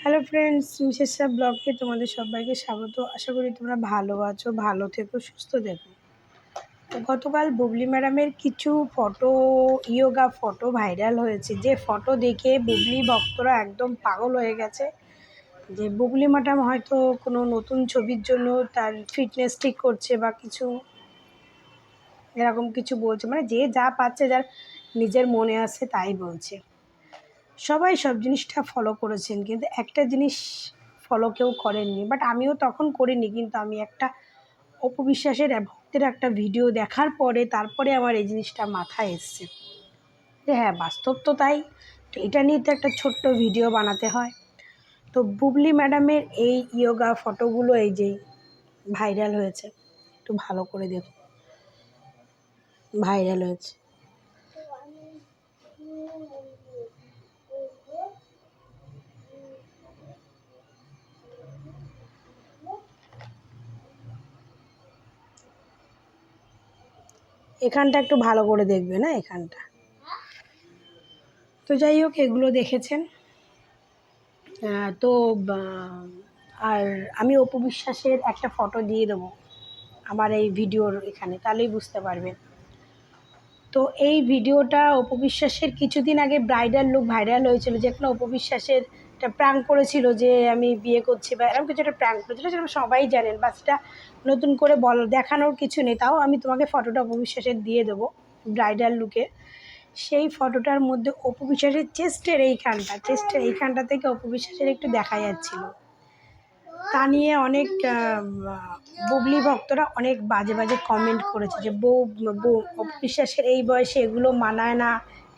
Hello friends Shah ব্লগে তোমাদের সবাইকে স্বাগত। আশা করি তোমরা ভালো আছো, ভালো থেকো, সুস্থ থেকো। গতকাল বুবলি ম্যাডামের কিছু ফটো ইয়োগা ফটো ভাইরাল হয়েছে। যে ফটো দেখে বুবলি ভক্তরা একদম পাগল হয়ে গেছে। যে বুবলি ম্যাডাম হয়তো কোনো নতুন ছবির জন্য তার ফিটনেস ঠিক করছে বা কিছু, এরকম কিছু বলছে। মানে যে যা পাচ্ছে, যার নিজের মনে আসে তাই বলছে। সবাই সব জিনিসটা ফলো করেছেন, কিন্তু একটা জিনিস ফলো কেউ করেননি। বাট আমিও তখন করিনি, কিন্তু আমি একটা অপবিশ্বাসের ভক্তের একটা ভিডিও দেখার পরে তারপরে আমার এই জিনিসটা মাথায় এসছে। যে হ্যাঁ বাস্তব তো তাই। তো এটা নিয়ে তো একটা ছোট্ট ভিডিও বানাতে হয়। তো বুবলি ম্যাডামের এই ইয়োগা ফটোগুলো এই যে ভাইরাল হয়েছে, একটু ভালো করে দেখুন। ভাইরাল হয়েছে। এখানটা একটু ভালো করে দেখবে, না এখানটা? তো যাই হোক, এগুলো দেখেছেন। তো আর আমি অপু বিশ্বাসের একটা ফটো দিয়ে দেবো আমার এই ভিডিওর এখানে, তাহলেই বুঝতে পারবেন। তো এই ভিডিওটা অপু বিশ্বাসের কিছুদিন আগে ব্রাইডাল লুক ভাইরাল হয়েছিল, যেখানে অপু বিশ্বাসের একটা প্র্যাঙ্ক করেছিল যে আমি বিয়ে করছি বা এরকম কিছু একটা প্র্যাঙ্ক করেছিল, সেটা সবাই জানেন বা সেটা নতুন করে বল, দেখানোর কিছু নেই, তাও আমি তোমাকে ফটোটা অপু বিশ্বাসের দিয়ে দেবো ব্রাইডাল লুকে সেই ফটোটার মধ্যে অপু বিশ্বাসের চেস্টের এইখানটা চেস্টের এইখানটা থেকে অপু বিশ্বাসের একটু দেখা যাচ্ছিল। তা নিয়ে অনেক বুবলি ভক্তরা অনেক বাজে বাজে কমেন্ট করেছে যে, বউ বউ, অপু বিশ্বাসের এই বয়সে এগুলো মানায় না,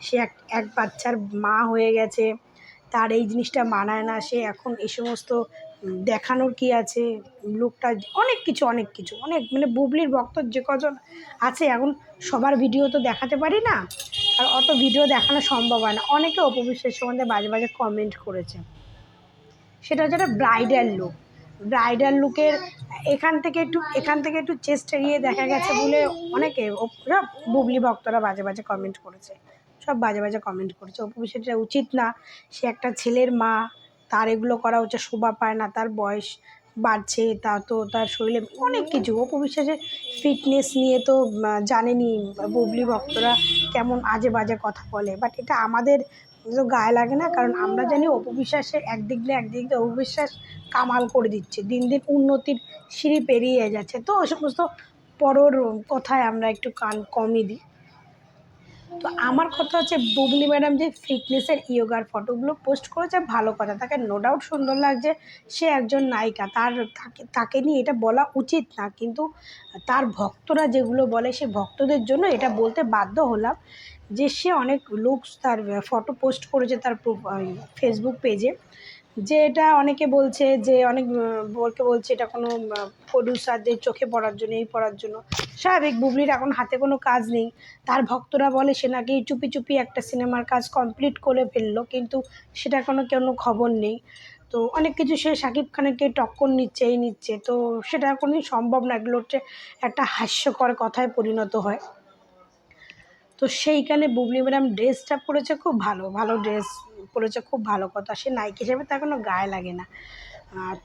সে এক এক বাচ্চার মা হয়ে গেছে। তার এই জিনিসটা মানায় না, সে এখন এই সমস্ত দেখানোর কি আছে? লুকটা অনেক কিছু অনেক কিছু, অনেক মানে বুবলির ভক্ত যে কজন আছে, এখন সবার ভিডিও তো দেখাতে পারি না। আর অত ভিডিও দেখানো সম্ভব হয় না। অনেকে অপবিশ্বাস সম্বন্ধে বাজে বাজে কমেন্ট করেছে। সেটা হচ্ছে একটা ব্রাইডাল লুক ব্রাইডাল লুকের এখান থেকে একটু, এখান থেকে একটু চেস্ট এড়িয়ে দেখা গেছে বলে অনেকে বুবলি ভক্তরা বাজে বাজে কমেন্ট করেছে। সব বাজে বাজে কমেন্ট করছে। অপু সেটা উচিত না। সে একটা ছেলের মা, তার এগুলো করা হচ্ছে, শোভা পায় না, তার বয়স বাড়ছে, তা তো তার শরীরে অনেক কিছু। অপু বিশ্বাসের ফিটনেস নিয়ে তো জানেনি বুবলি ভক্তরা কেমন আজে বাজে কথা বলে। বাট এটা আমাদের তো গায়ে লাগে না, কারণ আমরা জানি অপু বিশ্বাসের একদিক দিয়ে একদিক দিয়ে অপু বিশ্বাস কামাল করে দিচ্ছে। দিন দিন উন্নতির সিঁড়ি পেরিয়ে যাচ্ছে। তো সমস্ত পরর কথায় আমরা একটু কান কমই দিই। তো আমার কথা হচ্ছে বুবলি ম্যাডাম যে ফিটনেসের ইয়োগার ফটোগুলো পোস্ট করেছে, ভালো কথা। তাকে নো ডাউট সুন্দর লাগছে, সে একজন নায়িকা। তার তাকে তাকে নিয়ে এটা বলা উচিত না, কিন্তু তার ভক্তরা যেগুলো বলে, সে ভক্তদের জন্য এটা বলতে বাধ্য হলাম যে সে অনেক লুকস তার ফটো পোস্ট করেছে তার ফেসবুক পেজে যে এটা অনেকে বলছে যে অনেক বলকে বলছে এটা কোনো প্রডিউসারদের চোখে পড়ার জন্য, এই পড়ার জন্য। স্বাভাবিক, বুবলির এখন হাতে কোনো কাজ নেই। তার ভক্তরা বলে সে নাকি চুপি চুপি একটা সিনেমার কাজ কমপ্লিট করে ফেলল, কিন্তু সেটা কোনো কোনো খবর নেই। তো অনেক কিছু সে শাকিব খানকে টক্কর নিচ্ছে, এই নিচ্ছে। তো সেটা কোনোদিন সম্ভব না, এগুলো হচ্ছে একটা হাস্যকর কথায় পরিণত হয়। তো সেইখানে বুবলি ম্যাডাম ড্রেসটা পরেছে খুব ভালো ভালো ড্রেস পরেছে খুব ভালো কথা। সে নায়িকা হিসেবে তার কোনো গায়ে লাগে না।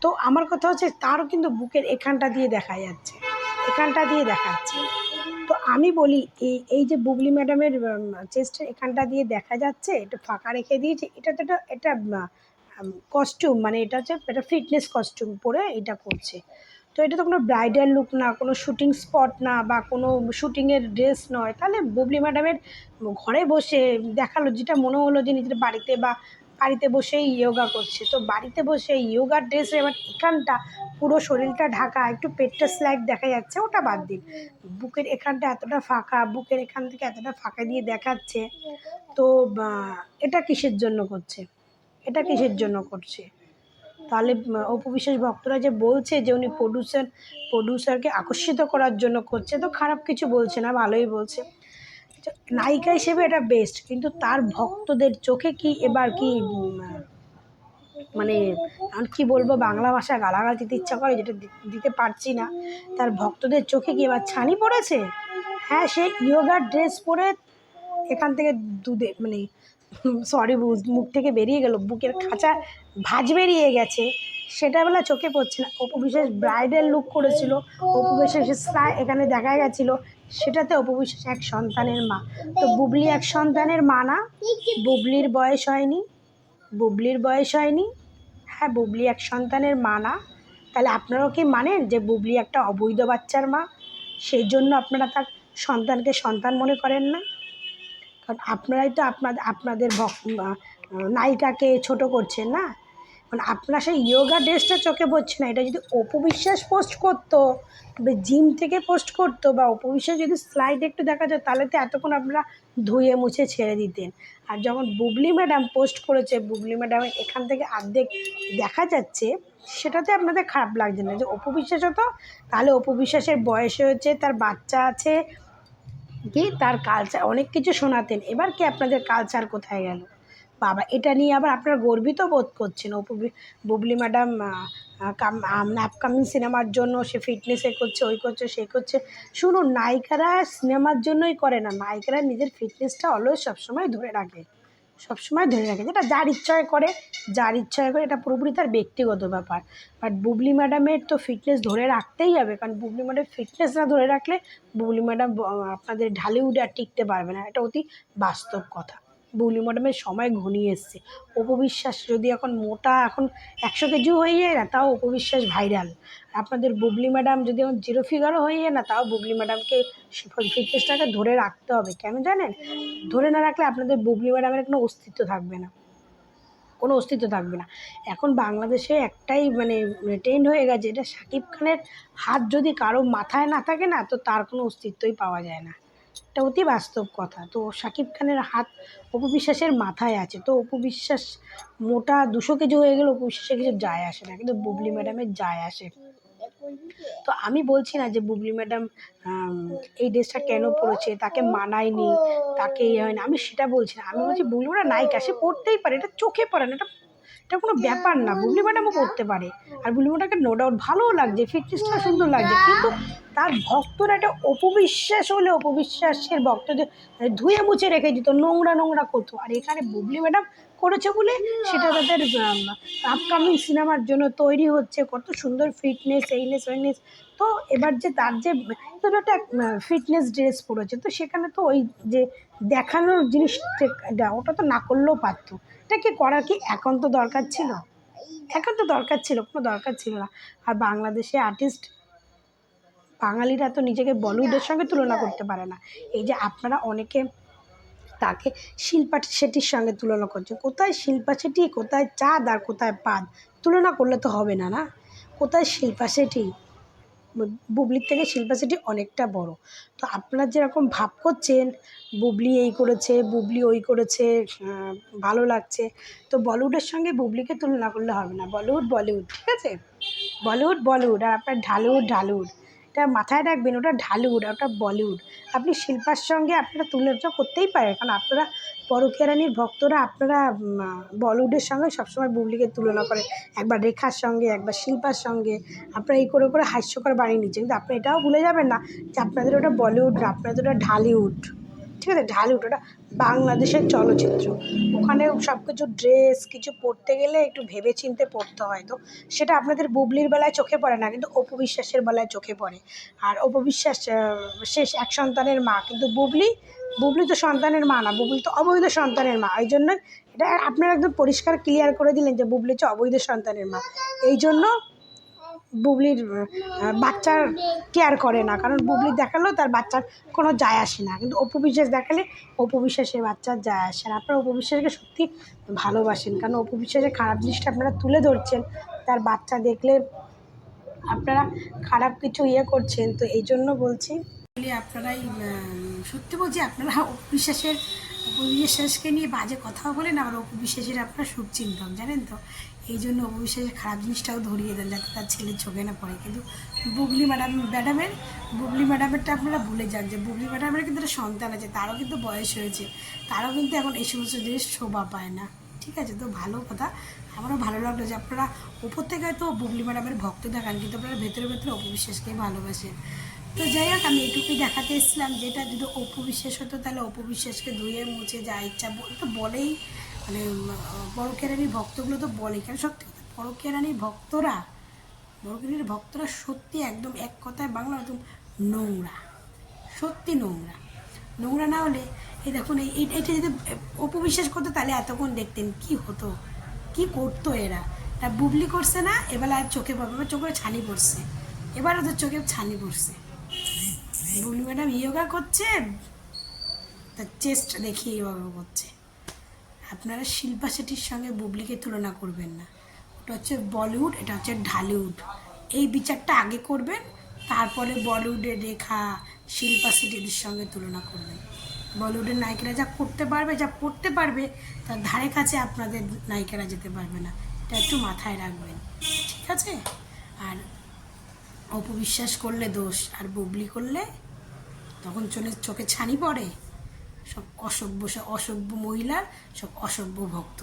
তো আমার কথা হচ্ছে, তারও কিন্তু বুকের এখানটা দিয়ে দেখা যাচ্ছে। এখানটা দিয়ে দেখাচ্ছে তো আমি বলি, এই এই যে বুবলি ম্যাডামের চেস্টের এখানটা দিয়ে দেখা যাচ্ছে, এটা ফাঁকা রেখে দিয়েছে, এটা তো এটা কস্টিউম মানে এটা হচ্ছে এটা ফিটনেস কস্টিউম পরে এটা করছে। তো এটা তো কোনো ব্রাইডাল লুক না, কোনো শুটিং স্পট না বা কোনো শুটিংয়ের ড্রেস নয়। তাহলে বুবলি ম্যাডামের ঘরে বসে দেখাল যেটা মনে হলো যে নিজের বাড়িতে বা বাড়িতে বসেই ইয়োগা করছে। তো বাড়িতে বসে ইয়োগার ড্রেসে এবার এখানটা, পুরো শরীরটা ঢাকা, একটু পেটটা স্লাইড দেখা যাচ্ছে, ওটা বাদ দিন। বুকের এখানটা এতটা ফাঁকা, বুকের এখান থেকে এতটা ফাঁকা দিয়ে দেখাচ্ছে। তো এটা কিসের জন্য করছে? এটা কিসের জন্য করছে? তাহলে অপু বিশ্বাস ভক্তরা যে বলছে যে উনি প্রডিউসার প্রডিউসারকে আকর্ষিত করার জন্য করছে, তো খারাপ কিছু বলছে না, ভালোই বলছে। নায়িকা হিসেবে এটা বেস্ট কিন্তু তার ভক্তদের চোখে কি এবার কি মানে কি বলব, বাংলা ভাষা গালাগাল দিতে ইচ্ছা করে, যেটা দিতে পারছি না, তার ভক্তদের চোখে কি এবার ছানি পড়েছে? হ্যাঁ সে ইয়োগার ড্রেস পরে এখান থেকে দুধে মানে সরি মুখ থেকে বেরিয়ে গেল, বুকের খাঁচা ভাঁজ বেরিয়ে গেছে। সেটা বেলা চোখে পড়ছে না। অপু ব্রাইডাল লুক করেছিল। অপু বিশ্বাসের স্টাই এখানে দেখা গেছিল। সেটাতে অপু এক সন্তানের মা। তো বুবলি এক সন্তানের মা না? বুবলির বয়স হয়নি। বুবলির বয়স হয়নি। হ্যাঁ বুবলি এক সন্তানের মা না? তাহলে আপনারাও কি মানেন যে বুবলি একটা অবৈধ বাচ্চার মা? সেই জন্য আপনারা তার সন্তানকে সন্তান মনে করেন না? কারণ আপনারাই তো আপনাদের আপনাদের নায়িকাকে ছোট করছেন না? মানে আপনার সেই ইয়োগা ড্রেসটা চোখে পড়ছে না, এটা যদি অপবিশ্বাস পোস্ট করতো জিম থেকে পোস্ট করতো, বা অপবিশ্বাস যদি স্লাইড একটু দেখা যায়, তাহলে তো এতক্ষণ আপনারা ধুয়ে মুছে ছেড়ে দিতেন। আর যখন বুবলি ম্যাডাম পোস্ট করেছে, বুবলি ম্যাডাম এখান থেকে অর্ধেক দেখা যাচ্ছে, সেটাতে আপনাদের খারাপ লাগছে না। যে অপবিশ্বাস হতো তাহলে অপবিশ্বাসের বয়স হয়েছে তার বাচ্চা আছে, কি? তার কালচার অনেক কিছু শোনাতেন। এবার কি আপনাদের কালচার কোথায় গেল? বাবা, এটা নিয়ে আবার আপনারা গর্বিত বোধ করছেন। Apu Bubly madam come upcoming সিনেমার জন্য সে ফিটনেস এ করছে, ওই করছে, সে করছে। শুনুন, নায়িকারা সিনেমার জন্যই করে না। নায়িকারা নিজের ফিটনেসটা অলওয়েজ সবসময় ধরে রাখে। সবসময় ধরে রাখে। যেটা যার ইচ্ছায় করে, যার ইচ্ছায় করে, এটা পুরোপুরি তার ব্যক্তিগত ব্যাপার। বাট বুবলি ম্যাডামের তো ফিটনেস ধরে রাখতেই হবে। কারণ বুবলি ম্যাডাম ফিটনেস না ধরে রাখলে, বুবলি ম্যাডাম আপনাদের ঢালিউডে আর টিকতে পারবে না। এটা অতি বাস্তব কথা। বুবলি ম্যাডামের সময় ঘনিয়ে এসছে। অপবিশ্বাস যদি এখন মোটা এখন একশো কেজিও হয়ে যায় না, তাও অপবিশ্বাস ভাইরাল। আপনাদের বুবলি ম্যাডাম যদি এখন জিরো ফিগারও হয়ে যায় না, তাও বুবলি ম্যাডামকে ফিটনেসটাকে ধরে রাখতে হবে। কেন জানেন? ধরে না রাখলে আপনাদের বুবলি ম্যাডামের কোনো অস্তিত্ব থাকবে না। কোনো অস্তিত্ব থাকবে না। এখন বাংলাদেশে একটাই মানে ট্রেন্ড হয়ে গেছে, এটা শাকিব খানের হাত যদি কারও মাথায় না থাকে না, তো তার কোনো অস্তিত্বই পাওয়া যায় না। এটা অতি বাস্তব কথা। তো শাকিব খানের হাত অপু বিশ্বাসের মাথায় আছে। তো অপু বিশ্বাস মোটা দুশো কেজি হয়ে গেলে অপু কিছু যায় আসে না, কিন্তু বুবলি ম্যাডামের যায় আসে। তো আমি বলছি না যে বুবলি ম্যাডাম এই ড্রেসটা কেন পরেছে, তাকে মানায়নি, তাকে ইয়ে হয় না আমি সেটা বলছি না। আমি বলছি, বুবলি ম্যাডাম নায়িকা, সে পড়তেই পারে, এটা চোখে পড়ে না, এটা এটা কোনো ব্যাপার না বুবলি ম্যাডামও পড়তে পারে। আর বুবলি ম্যাডামকে নো ডাউট ভালোও লাগছে ফিটনেসটা সুন্দর লাগছে, কিন্তু তার ভক্তরা একটা অপবিশ্বাস হলে অপবিশ্বাসের ভক্তদের মানে ধুয়ে মুছে রেখে দিত, নোংরা নোংরা করতো। আর এখানে বুবলি ম্যাডাম করেছে বলে সেটা তাদের আপকামিং সিনেমার জন্য তৈরি হচ্ছে, কত সুন্দর ফিটনেস এইনেস ওইনেস তো এবার যে তার যে একটা ফিটনেস ড্রেস পরেছে, তো সেখানে তো ওই যে দেখানোর জিনিসটা, ওটা তো না করলেও পারতো। এটা কি করার কি একান্ত দরকার ছিল? একান্ত দরকার ছিল, কোনো দরকার ছিল না। আর বাংলাদেশে আর্টিস্ট বাঙালিরা তো নিজেকে বলিউডের সঙ্গে তুলনা করতে পারে না। এই যে আপনারা অনেকে তাকে শিল্পা শেট্টির সঙ্গে তুলনা করছে কোথায় শিল্পা শেট্টি কোথায় চাঁদ আর কোথায় পাদ? তুলনা করলে তো হবে না না? কোথায় শিল্পা শেট্টি বুবলির থেকে শিল্পা সিটি অনেকটা বড়। তো আপনার যেরকম ভাব করছেন, বুবলি এই করেছে, বুবলি ওই করেছে ভালো লাগছে, তো বলিউডের সঙ্গে বুবলিকে তুলনা করলে হবে না। বলিউড বলিউড, ঠিক আছে? বলিউড বলিউড, আর আপনার ঢালিউড ঢালিউড এটা মাথায় রাখবেন, ওটা ঢালিউড ওটা বলিউড। আপনি শিল্পার সঙ্গে আপনারা তুলনা করতেই পারেন, কারণ আপনারা পরকিয়ারানির ভক্তরা আপনারা বলিউডের সঙ্গে সবসময় বুবলিকে তুলনা করে একবার রেখার সঙ্গে, একবার শিল্পার সঙ্গে। আপনারা এই করে করে হাস্যকর বানিয়ে নিচ্ছেন। কিন্তু আপনি এটাও ভুলে যাবেন না যে আপনাদের ওটা বলিউড না আপনাদের ওটা ঢালিউড। ঠিক আছে ঢালিউড ওটা বাংলাদেশের চলচ্চিত্র। ওখানে সব কিছু ড্রেস কিছু পরতে গেলে একটু ভেবে চিনতে পড়তে হয় তো। সেটা আপনাদের বুবলির বেলায় চোখে পড়ে না, কিন্তু অপু বিশ্বাসের বেলায় চোখে পড়ে। আর অপু বিশ্বাস শেষ এক সন্তানের মা, কিন্তু বুবলি বুবলি তো সন্তানের মা না, বুবলি তো অবৈধ সন্তানের মা। এই জন্য এটা আপনারা একদম পরিষ্কার ক্লিয়ার করে দিলেন যে বুবলি হচ্ছে অবৈধ সন্তানের মা। এই জন্য বুবলির বাচ্চার কেয়ার করে না। কারণ বুবলি দেখালেও তার বাচ্চার কোনো যায় আসে না। কিন্তু অপু বিশ্বাস দেখালে অপু বিশ্বাসের বাচ্চার যায় আসে না। আপনারা অপু বিশ্বাসকে সত্যি ভালোবাসেন। কারণ অপু বিশ্বাসের খারাপ জিনিসটা আপনারা তুলে ধরছেন। তার বাচ্চা দেখলে আপনারা খারাপ কিছু ইয়ে করছেন। তো এই জন্য বলছি, বলি আপনারাই সত্যি বলছি, আপনারা অপু বিশ্বাসের, অপু বিশ্বাসকে নিয়ে বাজে কথাও বলেন, আবার অপু বিশ্বাসের আপনারা শুভচিন্তক জানেন তো? এই জন্য অপু বিশ্বাসের খারাপ জিনিসটাও ধরিয়ে দেন যাতে তার ছেলের চোখে না পড়ে। কিন্তু বুবলি ম্যাডাম, ম্যাডামের, বুবলি ম্যাডামেরটা আপনারা ভুলে যান যে বুবলি ম্যাডামের কিন্তু একটা সন্তান আছে, তারও কিন্তু বয়স হয়েছে, তারও কিন্তু এখন এই সমস্ত জিনিস শোভা পায় না। ঠিক আছে, তো ভালো কথা। আমারও ভালো লাগল যে আপনারা ওপর থেকে হয়তো বুবলি ম্যাডামের ভক্ত দেখান, কিন্তু আপনারা ভেতরে ভেতরে অপবিশ্বাসকেই ভালোবাসেন। তো যাই হোক, আমি এটুকুই দেখাতে এসেছিলাম যেটা যদি অপবিশ্বাস হতো, তাহলে অপবিশ্বাসকে ধুয়ে মুছে যা ইচ্ছা, বল তো বলেই মানে বড় কেরানির ভক্তগুলো তো বলে কেন সত্যি কথা, বড় কেরানির ভক্তরা বড় কেরানির ভক্তরা সত্যি একদম এক কথায় বাংলা একদম নোংরা সত্যি নোংরা। নোংরা না হলে এই দেখুন এই এটা যদি অপবিশ্বাস করতো তাহলে এতক্ষণ দেখতেন কি হতো কি করতো এরা। তা বুবলি করছে না এবার আর চোখে পড়বে এবার চোখে ছানি পড়ছে। এবার ওদের চোখে ছানি পড়ছে। বুবলি ম্যাডাম ইয়োগা করছে? তার চেস্ট দেখিয়ে ইয়োগা করছে। আপনারা শিল্পা শেঠির সঙ্গে বুবলিকে তুলনা করবেন না। ওটা হচ্ছে বলিউড, এটা হচ্ছে ঢালিউড। এই বিচারটা আগে করবেন, তারপরে বলিউডের রেখা শিল্পা শেঠির সঙ্গে তুলনা করবেন। বলিউডের নায়িকারা যা করতে পারবে, যা পড়তে পারবে, তার ধারে কাছে আপনাদের নায়িকারা যেতে পারবে না। এটা একটু মাথায় রাখবেন, ঠিক আছে? আর অপবিশ্বাস করলে দোষ, আর বুবলি করলে তখন চলে চোখে ছানি পড়ে। সব অসভ্য সব অসভ্য মহিলার সব অসভ্য ভক্ত।